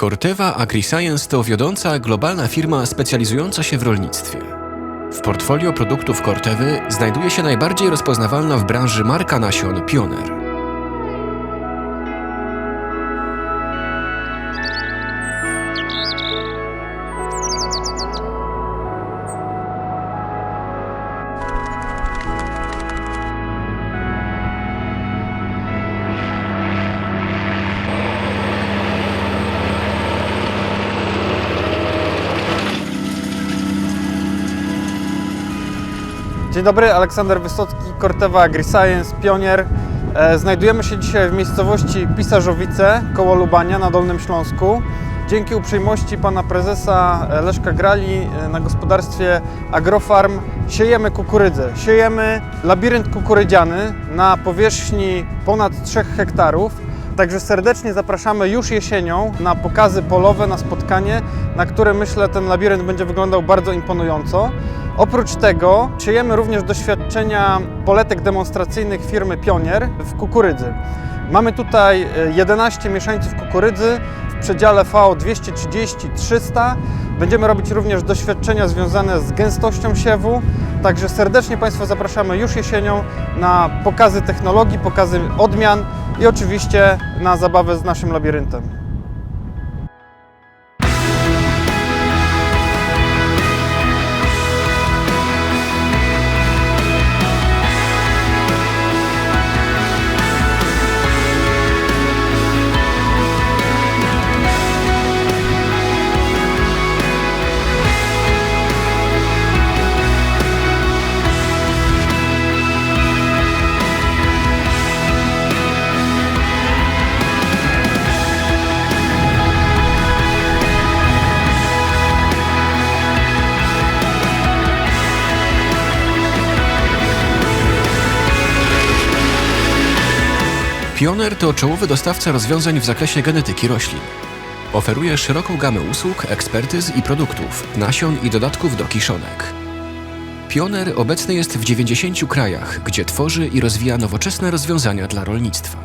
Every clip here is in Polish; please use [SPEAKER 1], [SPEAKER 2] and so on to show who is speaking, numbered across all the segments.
[SPEAKER 1] Corteva AgriScience to wiodąca globalna firma specjalizująca się w rolnictwie. W portfolio produktów Cortevy znajduje się najbardziej rozpoznawalna w branży marka nasion Pioneer.
[SPEAKER 2] Dzień dobry, Aleksander Wysocki, Corteva AgriScience, Pionier. E, Znajdujemy się dzisiaj w miejscowości Pisarzowice koło Lubania na Dolnym Śląsku. Dzięki uprzejmości pana prezesa e, Leszka Grali e, na gospodarstwie Agrofarm siejemy kukurydzę. Siejemy labirynt kukurydziany na powierzchni ponad 3 hektarów. Także serdecznie zapraszamy już jesienią na pokazy polowe, na spotkanie, na które myślę ten labirynt będzie wyglądał bardzo imponująco. Oprócz tego siejemy również doświadczenia poletek demonstracyjnych firmy Pionier w kukurydzy. Mamy tutaj e, 11 mieszańców kukurydzy w przedziale V 230-300. Będziemy robić również doświadczenia związane z gęstością siewu. Także serdecznie Państwa zapraszamy już jesienią na pokazy technologii, pokazy odmian i oczywiście na zabawę z naszym labiryntem.
[SPEAKER 1] Pioneer to czołowy dostawca rozwiązań w zakresie genetyki roślin. Oferuje szeroką gamę usług, ekspertyz i produktów, nasion i dodatków do kiszonek. Pioneer obecny jest w 90 krajach, gdzie tworzy i rozwija nowoczesne rozwiązania dla rolnictwa.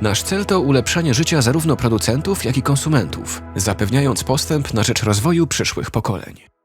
[SPEAKER 1] Nasz cel to ulepszanie życia zarówno producentów, jak i konsumentów, zapewniając postęp na rzecz rozwoju przyszłych pokoleń.